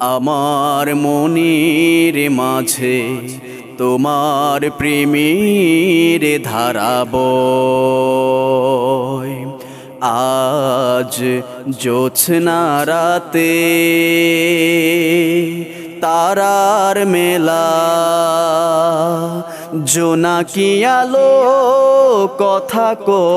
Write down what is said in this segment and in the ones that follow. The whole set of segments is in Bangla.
আমার মনির মাঝে তোমার প্রেমীর ধারাব আজ জোছনা রাতে তারার মেলা জোনাকি আলো কথা কয়ার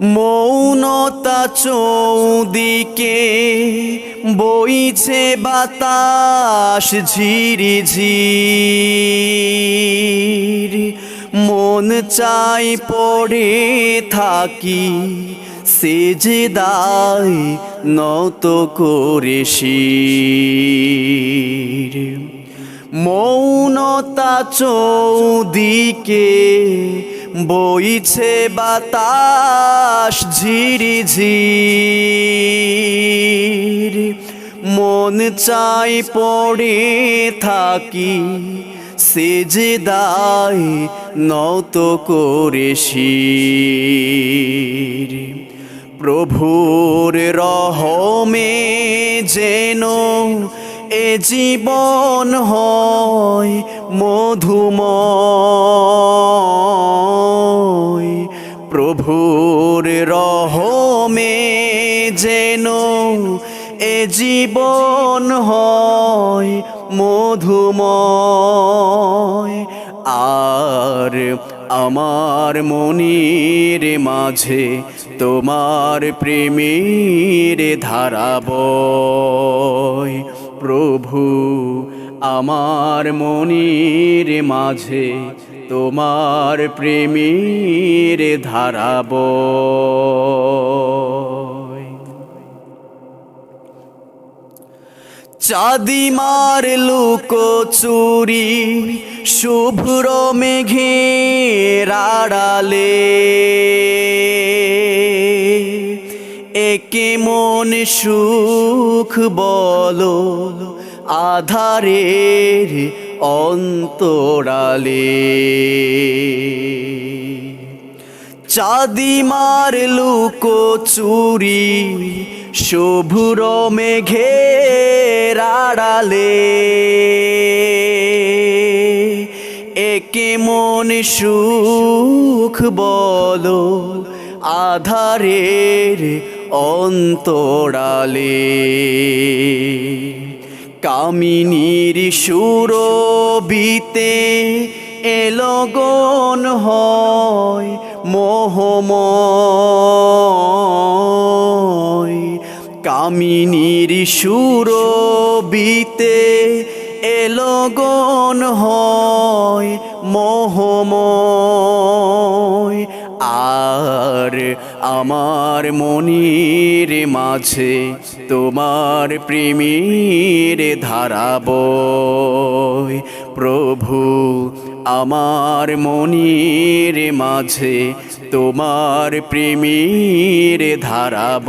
মৌনতা চৌদিকে বইছে বাতাস ঝিরি ঝির মন চাই পড়ে থাকি সেজে দায় নত করে শির। মৌনতা চৌদিকে বইছে বাতাস ঝিরি ঝির। মন চাই পড়ে থাকি সেজে দায় নত করে শির। প্রভুর রহমে যেন এ জীবন হয় মধুময়। জীবন হয় মধুময়। আর আমার মনির মাঝে তোমার প্রেমীর ধারাব প্রভু, আমার মনির মাঝে তোমার প্রেমীর ধারাব চাঁদিমার লুক চুরি, শুভ্র মেঘে রাড়ালে একে মন সুখ বলো আধারের অন্তরালে। চাঁদিমার লুক চুরি, শুভ্র মেঘে রাড়ালে একে মন সুখ বলো আধারের অন্তরালে। কামিনীর সুরবিতে এলগন হয় মোহময়। কামিনীর সুরবিতে এলগন হয় মোহময়। আর আমার মনির মাঝে তোমার প্রেমীর ধারাব প্রভু, আমার মনির মাঝে তোমার প্রেমীর ধারাব